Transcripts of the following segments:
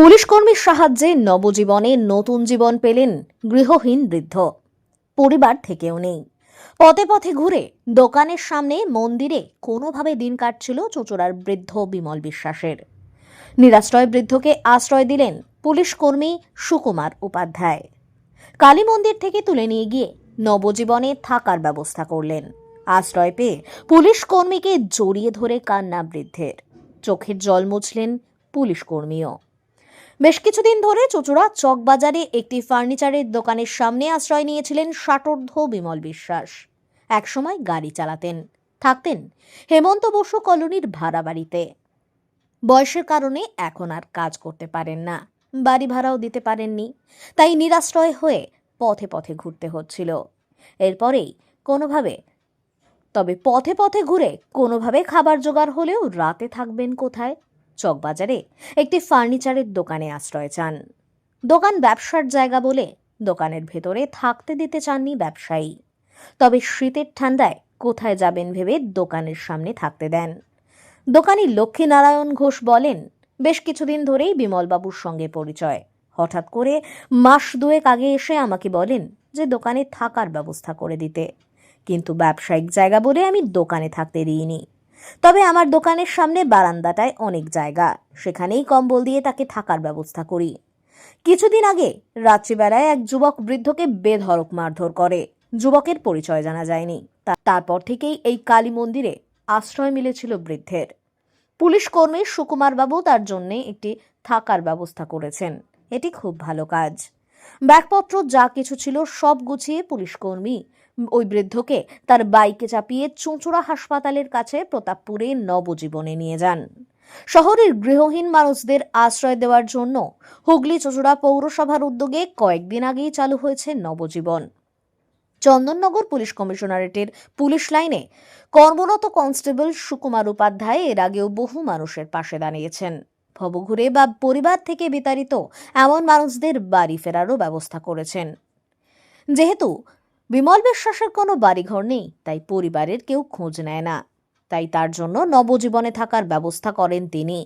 Police কর্মীর সাহায্যে নবজীবনে নতুন জীবন পেলেন গৃহহীন বৃদ্ধ। পরিবার থেকেও নেই। পথে পথে ঘুরে দোকানের সামনে মন্দিরে কোনোভাবে দিন কাটছিল চোচড়ার বৃদ্ধ বিমল বিশ্বাসের। নিরাশ্রয় বৃদ্ধকে আশ্রয় দিলেন পুলিশ কর্মী সুকুমার উপাধ্যায়। কালী মন্দির থেকে তুলে নিয়ে গিয়ে নবজীবনে থাকার ব্যবস্থা করলেন। আশ্রয় পেয়ে পুলিশ কর্মীকে জড়িয়ে ধরে কান্না বৃদ্ধের। চোখের জল মুছলেন পুলিশ কর্মীও বেশ কিছুদিন ধরে চুচুড়া চকবাজারে একটি ফার্নিচারের দোকানের সামনে আশ্রয় নিয়েছিলেন ষাটোর্ধ বিমল বিশ্বাস। একসময় গাড়ি চালাতেন, থাকতেন হেমন্ত বসু কলোনির ভাড়া বাড়িতে বয়সের কারণে এখন আর কাজ করতে পারেন না, বাড়ি ভাড়াও দিতে পারেননি, তাই নিরাশ্রয় হয়ে পথে পথে ঘুরতে হচ্ছিল। এরপরেই কোনোভাবে, তবে পথে পথে ঘুরে কোনোভাবে খাবার জোগাড় হলেও রাতে থাকবেন কোথায়? চকবাজারে একটি ফার্নিচারের দোকানে আশ্রয় চান। দোকান ব্যবসার জায়গা বলে দোকানের ভেতরে থাকতে দিতে চাননি ব্যবসায়ী। তবে শীতের ঠান্ডায় কোথায় যাবেন ভেবে দোকানের সামনে থাকতে দেন। দোকানি লক্ষ্মীনারায়ণ ঘোষ বলেন, বেশ কিছুদিন ধরেই বিমলবাবুর সঙ্গে পরিচয়। হঠাৎ করে মাস দুয়েক আগে এসে আমাকে বলেন যে দোকানে থাকার ব্যবস্থা করে দিতে। কিন্তু ব্যবসায়িক জায়গা বলে আমি দোকানে থাকতে দিইনি। তবে আমার দোকানের সামনে বারান্দাটায় অনেক জায়গা। সেখানেই কম্বল দিয়ে তাকে থাকার ব্যবস্থা করি। কিছুদিন আগে রাত্রিবেলায় এক যুবক বৃদ্ধকে বেধড়ক মারধর করে। যুবকের পরিচয় জানা যায়নি। তারপর থেকেই এই কালী মন্দিরে আশ্রয় মিলেছিল বৃদ্ধের। পুলিশ কর্মী সুকুমার বাবু তার জন্য একটি থাকার ব্যবস্থা করেছেন। এটি খুব ভালো কাজ। ব্যাগপত্র, যা কিছু ছিল সব গুছিয়ে পুলিশ কর্মী। ওই বৃদ্ধকে তার বাইকে চাপিয়ে চুঁচুড়া হাসপাতালের কাছে প্রতাপপুরে নবজীবনে নিয়ে যান। শহরের গৃহহীন মানুষদের আশ্রয় দেওয়ার জন্য হুগলি চুঁচুড়া পৌরসভার উদ্যোগে কয়েকদিন আগেই চালু হয়েছে নবজীবন। চন্দননগর পুলিশ কমিশনারেটের পুলিশ লাইনে কর্মরত কনস্টেবল সুকুমার উপাধ্যায় এর আগেও বহু মানুষের পাশে দাঁড়িয়েছেন। ভবঘুরে বা পরিবার থেকে বিতাড়িত এমন মানুষদের বাড়ি ফেরারও ব্যবস্থা করেছেন। যেহেতু বিমল বিশ্বাসের কোনো বাড়িঘর নেই, তাই পরিবারের কেউ খোঁজ নেয় না। তাই তার জন্য নবজীবনে থাকার ব্যবস্থা করেন তিনি।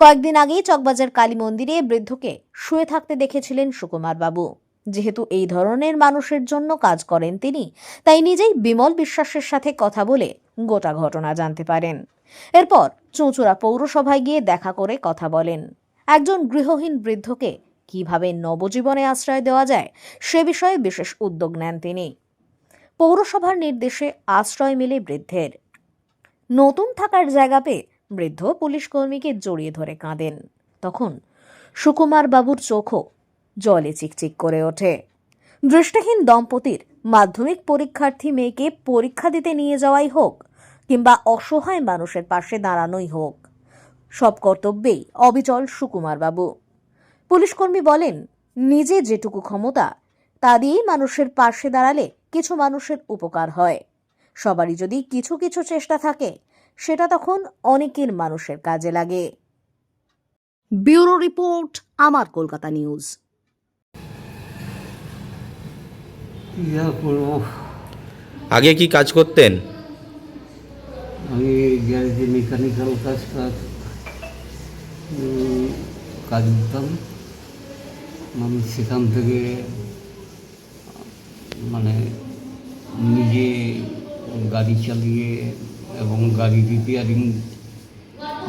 কয়েকদিন আগেই চকবাজার কালী মন্দিরে বৃদ্ধকে শুয়ে থাকতে দেখেছিলেন সুকুমার বাবু যেহেতু এই ধরনের মানুষের জন্য কাজ করেন তিনি, তাই নিজেই বিমল বিশ্বাসের সাথে কথা বলে গোটা ঘটনা জানতে পারেন। এরপর চুঁচুড়া পৌরসভায় গিয়ে দেখা করে কথা বলেন। একজন গৃহহীন বৃদ্ধকে কীভাবে নবজীবনে আশ্রয় দেওয়া যায় সে বিষয়ে বিশেষ উদ্যোগ নেন তিনি। পৌরসভার নির্দেশে আশ্রয় মেলে বৃদ্ধের। নতুন থাকার জায়গা পেয়ে বৃদ্ধ পুলিশ কর্মীকে জড়িয়ে ধরে কাঁদেন। তখন সুকুমার বাবুর চোখও জলে চিকচিক করে ওঠে। দৃষ্টিহীন দম্পতির মাধ্যমিক পরীক্ষার্থী মেয়েকে পরীক্ষা দিতে নিয়ে যাওয়াই হোক কিংবা অসহায় মানুষের পাশে দাঁড়ানোই হোক। সব কর্তব্যেই অবিচল সুকুমার বাবু পুলিশকর্মী বলেন, নিজে যেটুকু ক্ষমতা, তা দিয়েই মানুষের পাশে দাঁড়ালে কিছু মানুষের উপকার হয়। সবারই যদি কিছু কিছু চেষ্টা থাকে, সেটা তখন অনেকের মানুষের কাজে লাগে। ব্যুরো রিপোর্ট, আমার কলকাতা নিউজ। কী আর করব। আগে কি কাজ করতেন? আমি গ্যারেজে মেকানিক্যাল কাজ কাজ কাজ করতাম। আমি সেখান থেকে মানে নিজে গাড়ি চালিয়ে এবং গাড়ি রিপেয়ারিং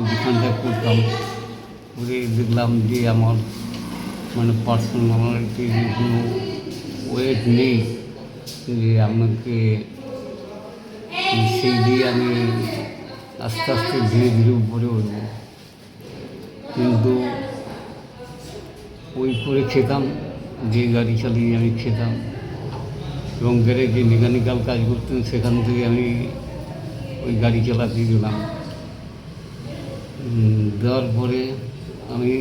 যেখানটা করতাম করে দেখলাম যে আমার মানে পার্সোনালিটির কোনো ওয়েট নেই। যে আমাকে সেই দিয়ে আমি আস্তে আস্তে ধীরে ধীরে উপরে উঠবো। কিন্তু ওই করে খেতাম, যে গাড়ি চালিয়ে আমি খেতাম এবং গ্যারেজে মেকানিক্যাল কাজ করতেন, সেখান থেকে আমি ওই গাড়ি চালাতে গেলাম। দেওয়ার পরে আমি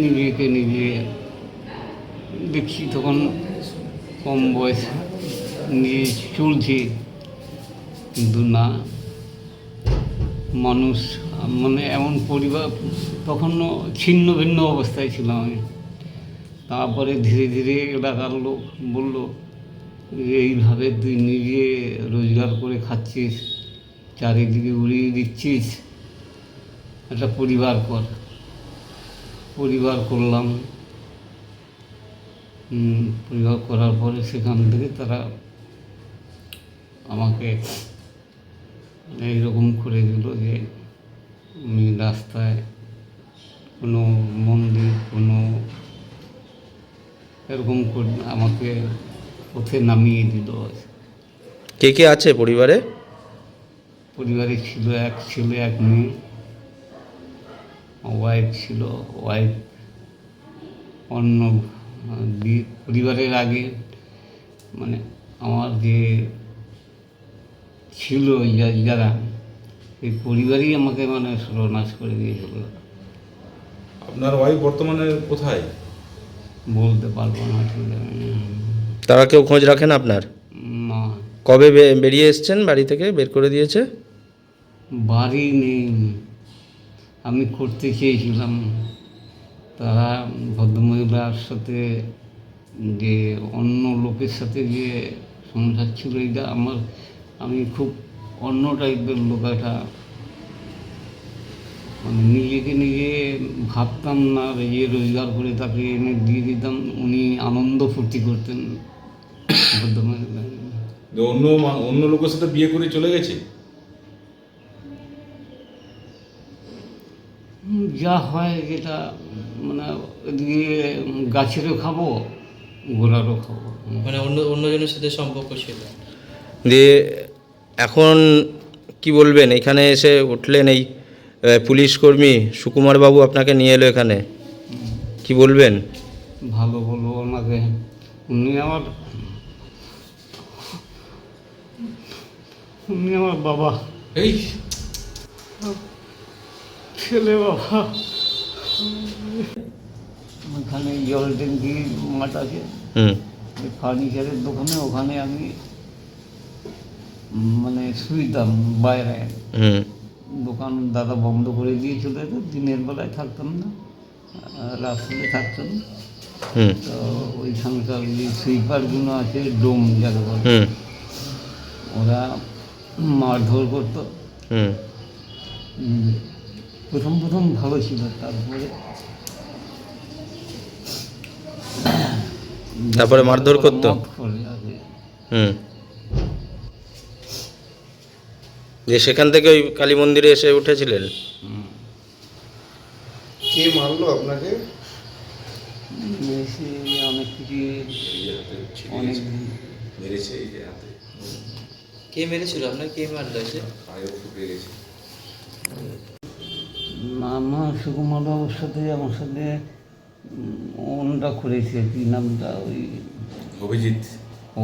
নিজেকে নিজে দেখছি তখন কম বয়স চলছি কিন্তু না মানুষ মানে এমন পরিবার, তখনও ছিন্ন ভিন্ন অবস্থায় ছিলাম আমি। তারপরে ধীরে ধীরে এলাকার লোক বলল, এইভাবে তুই নিজে রোজগার করে খাচ্ছিস, চারিদিকে উড়িয়ে দিচ্ছিস। একটা পরিবার কর। পরিবার করলাম। পরিবার করার পরে সেখান থেকে তারা আমাকে এইরকম করে দিল যে আমি রাস্তায় কোনো মন্দির কোনো এরকম করে আমাকে পথে নামিয়ে দিল। কে কে আছে পরিবারে? পরিবারে ছিল এক ছেলে এক মেয়ে ওয়াইফ ছিল ওয়াইফ অন্য পরিবারের আগে মানে আমার যে ছিল যারা এই পরিবারই আমাকে মানে সর্বনাশ করে দিয়েছিল আপনার ওয়াইফ বর্তমানে কোথায়? বলতে পারব না ঠিক তারা কেউ খোঁজ রাখেন আপনার? না। কবে বেরিয়ে এসছেন? বাড়ি থেকে বের করে দিয়েছে? বাড়ি নেই। আমি করতে চেয়েছিলাম। তারা ভদ্রমহিলার সাথে যে অন্য লোকের সাথে যে সংসার ছিল এটা আমার আমি খুব অন্য টাইপের লোক একটা মানে নিজেকে নিজে ভাবতাম না যে রোজগার করে তাকে এনে দিয়ে দিতাম। উনি আনন্দ ফুর্তি করতেন। অন্য অন্য লোকের সাথে বিয়ে করে চলে গেছে? যা হয় যেটা মানে এদিকে গাছেরও খাব গোড়ারও খাব। মানে অন্য অন্যজনের সাথে সম্পর্ক ছিল। দিয়ে এখন কি বলবেন? এখানে এসে উঠলেন এই পুলিশ কর্মী সুকুমার বাবু আপনাকে নিয়ে এলো এখানে। কি বলবেন? ভালো বলব ওনাকে। উনি আমার উনি আমার বাবা। এই। ছেলে বাবা। ওখানে জল ট্যাঙ্কি মাঠ আছে। ফার্নিচারের দোকানে ওখানে আমি মানে শুইতাম বাইরে। দোকান দাদা বন্ধ করে দিয়ে চলে যেত দিনের বেলায় থাকতাম না রাত্রে থাকতাম। হুম। তো ওইখানকার যে সুইপারগুলো আছে ডোম যাকে বলে হুম। ওরা মারধর করতো। হুম। প্রথম প্রথম ভালো ছিল তারপরে তারপরে মারধর করতো? হুম। যে সেখান থেকে ওই কালী মন্দিরে এসে উঠেছিলেন? কে মারলো আপনাকে? এসে অনেক কিছু অনেক মেরেছে এই যে হাতে। কে মেরেছিল? আপনার কে মারলো গেছে নানা সুকুমার বাবুর সাথে আমার সাথে অন্যটা করেছে কি নামটা ওই অভিজিৎ।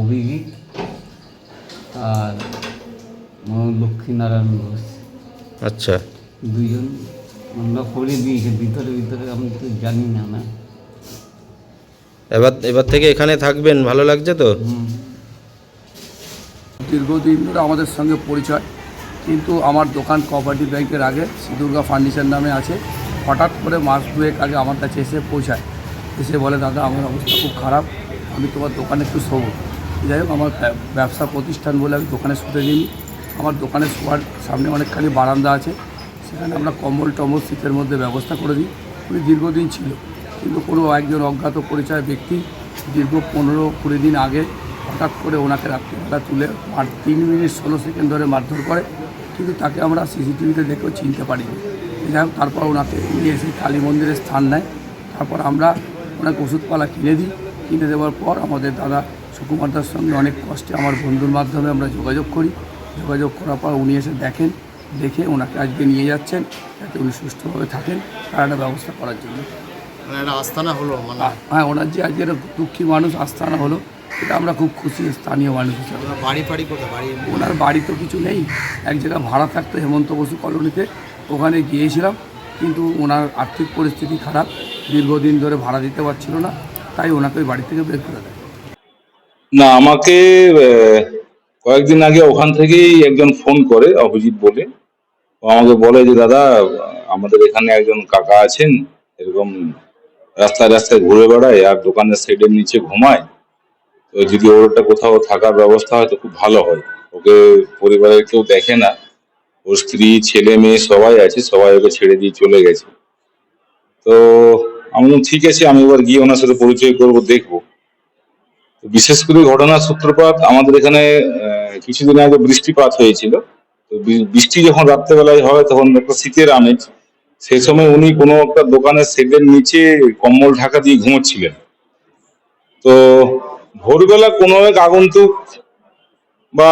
অভিজিৎ আর আমার লক্ষ্মীনারায়ণ ঘোষ। আচ্ছা। দুজন আমরা করে দিয়েছে ভিতরে ভিতরে আমি তো জানি না না। এবার এবার থেকে এখানে থাকবেন ভালো লাগছে তো? দীর্ঘদিন ধরে আমাদের সঙ্গে পরিচয় কিন্তু আমার দোকান কোঅপারেটিভ ব্যাংকের আগে দুর্গা ফার্নিচার নামে আছে। হঠাৎ করে মাস দুয়েক আগে আমার কাছে এসে পৌঁছায়। এসে বলে দাদা আমার অবস্থা খুব খারাপ আমি তোমার দোকানে একটু শোবো। যাই হোক আমার ব্যবসা প্রতিষ্ঠান বলে আমি দোকানে শুতে দিই আমার দোকানের শোয়ার সামনে অনেকখানি বারান্দা আছে। সেখানে আমরা কম্বল, টম্বল, শীতের মধ্যে ব্যবস্থা করে দিই। উনি দীর্ঘদিন ছিল। কিন্তু কোনো একজন অজ্ঞাত পরিচয় ব্যক্তি দীর্ঘ পনেরো কুড়ি দিন আগে হঠাৎ করে ওনাকে রাত্রিবেলা তুলে মার তিন মিনিট ষোলো সেকেন্ড ধরে মারধর করে। কিন্তু তাকে আমরা সিসিটিভিতে দেখেও চিনতে পারিনি। যাই হোক, তারপর ওনাকে নিয়ে এসে কালী মন্দিরে স্থান নেয়। তারপর আমরা ওনাকে ওষুধপালা কিনে দিই। কিনে দেওয়ার পর আমাদের দাদা সুকুমার দার সঙ্গে অনেক কষ্টে আমার বন্ধুর মাধ্যমে আমরা যোগাযোগ করি। যোগাযোগ করার পর উনি এসে দেখেন দেখে ওনাকে আজকে নিয়ে যাচ্ছেন যাতে উনি সুস্থভাবে থাকেন তার একটা ব্যবস্থা করার জন্য। মানে একটা আস্তানা হলো মানে। হ্যাঁ ওনার যে আজকের দুঃখী মানুষ আস্থানা হলো এটা আমরা খুব খুশি স্থানীয় মানুষ হিসাবে। বাড়ি ফাড়ি কোথায়? বাড়ি ওনার বাড়ি তো কিছু নেই এক জায়গায় ভাড়া থাকতো হেমন্ত বসু কলোনিতে ওখানে গিয়েছিলাম কিন্তু ওনার আর্থিক পরিস্থিতি খারাপ দীর্ঘদিন ধরে ভাড়া দিতে পারছিল না তাই ওনাকে ওই বাড়ি থেকে বের করে দেয়। না আমাকে কয়েকদিন আগে ওখান থেকেই একজন ফোন করে, অভিজিৎ বলে। আমাকে বলে যে, দাদা, আমাদের এখানে একজন কাকা আছেন, এরকম রাস্তায় রাস্তায় ঘুরে বেড়ায় আর দোকানের সাইডের নিচে ঘুমায়। তো যদি ওর একটা কোথাও থাকার ব্যবস্থা হয়, তো খুব ভালো হয়। ওকে পরিবারের কেউ দেখে না। ওর স্ত্রী, ছেলে, মেয়ে সবাই আছে, সবাই ওকে ছেড়ে দিয়ে চলে গেছে। তো আমি ঠিক আছে, আমি এবার গিয়ে ওনার সাথে পরিচয় করব, দেখব। বিশেষ করে ঘটনার সূত্রপাত আমাদের এখানে কিছুদিন আগে বৃষ্টিপাত হয়েছিল। তো বৃষ্টি যখন রাত্রেবেলায় হয়, তখন একটা শীতের আমেজ। সে সময় উনি কোনো একটা দোকানের শেডের নিচে কম্বল ঢাকা দিয়ে ঘুমোচ্ছিলেন। তো ভোরবেলা কোনো এক আগন্তুক বা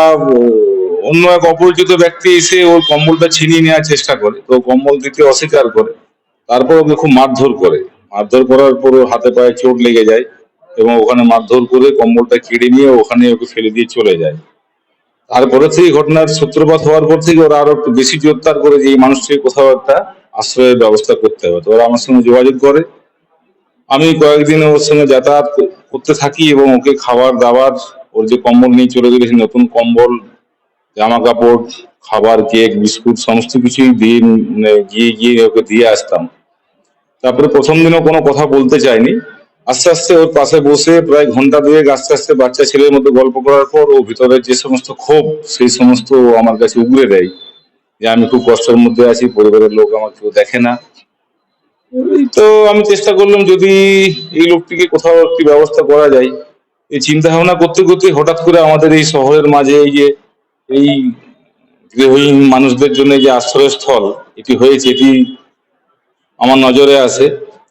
অন্য এক অপরিচিত ব্যক্তি এসে ওর কম্বলটা ছিনিয়ে নেওয়ার চেষ্টা করে। তো কম্বল দিতে অস্বীকার করে। তারপর ওকে খুব মারধর করে। মারধর করার পর হাতে পায়ে চোট লেগে যায়। এবং ওখানে মারধর করে কম্বলটা কেড়ে নিয়ে ওখানে ওকে ফেলে দিয়ে চলে যায়। তারপরে থেকে ঘটনার সূত্রপাত হওয়ার পর থেকে ওরা আরও একটু বেশি জোরদার করে যে এই মানুষটিকে কোথাও একটা আশ্রয়ের ব্যবস্থা করতে হবে। তো ওরা আমার সঙ্গে যোগাযোগ করে। আমি কয়েকদিন ওর সঙ্গে যাতায়াত করতে থাকি এবং ওকে খাবার দাবার, ওর যে কম্বল নিয়ে চলে গেছে নতুন কম্বল, জামা কাপড়, খাবার, কেক, বিস্কুট, সমস্ত কিছুই দিয়ে গিয়ে গিয়ে ওকে দিয়ে আসতাম। তারপরে প্রথম দিনও কোনো কথা বলতে চাইনি। আস্তে আস্তে ওর পাশে বসে প্রায় ঘণ্টা দুয়েক আস্তে আস্তে বাচ্চা ছেলের মধ্যে গল্প করার পর ও ভিতরে যে সমস্ত ক্ষোভ, সেই সমস্ত আমার কাছে উগড়ে দেয় যে আমি খুব কষ্টের মধ্যে আছি, পরিবারের লোক আমার কেউ দেখে না। তো আমি চেষ্টা করলাম যদি এই লোকটিকে কোথাও একটি ব্যবস্থা করা যায়। এই চিন্তা ভাবনা করতে করতে হঠাৎ করে আমাদের এই শহরের মাঝে এই যে, এই গৃহহীন মানুষদের জন্য যে আশ্রয়স্থল, এটি হয়েছে, এটি আমার নজরে আসে।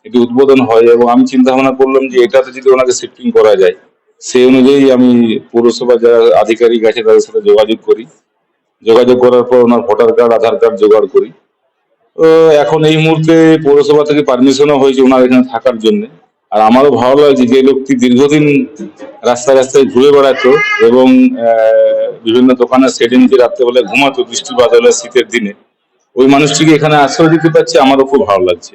এটি উদ্বোধন হয় এবং আমি চিন্তা ভাবনা করলাম যে এটাতে যদি ওনাকে শিফটিং করা যায়, সেই অনুযায়ী আমি পৌরসভা যারা আধিকারিক আছে তাদের সাথে যোগাযোগ করি। যোগাযোগ করার পর ওনার ভোটার কার্ড, আধার কার্ড জোগাড় করি। এখন এই মুহূর্তে পৌরসভা থেকে পারমিশনও হয়েছে ওনার এখানে থাকার জন্য। আর আমারও ভালো লাগছে যে লোকটি দীর্ঘদিন রাস্তায় রাস্তায় ঘুরে বেড়াতো এবং বিভিন্ন দোকানের সেটে নিচে রাত্রেবেলায়, ঘুমাতো বৃষ্টি বাদলের শীতের দিনে। ওই মানুষটিকে এখানে আশ্রয় দিতে পারছে, আমারও খুব ভালো লাগছে।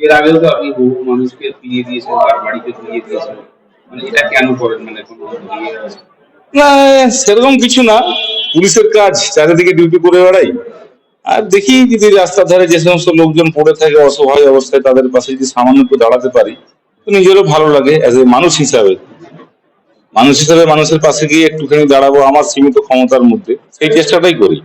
এর আগেও তো আপনি বহু মানুষকে ফিরিয়ে দিয়েছেন তার বাড়িতে ফিরিয়ে দিয়েছেন। মানে এটা কেন করেন? মানে কোনো ইয়ে না, সেরকম কিছু না। পুলিশের কাজ, চারিদিকে ডিউটি করে বেড়াই। আর দেখি যদি রাস্তার ধারে যে সমস্ত লোকজন পড়ে থাকে, অসহায় অবস্থায় তাদের পাশে যদি সামান্য একটু দাঁড়াতে পারি, তো নিজেরও ভালো লাগে অ্যাজ এ মানুষ হিসাবে। মানুষ হিসাবে মানুষের পাশে গিয়ে একটুখানি দাঁড়াবো, আমার সীমিত ক্ষমতার মধ্যে। সেই চেষ্টাটাই করি।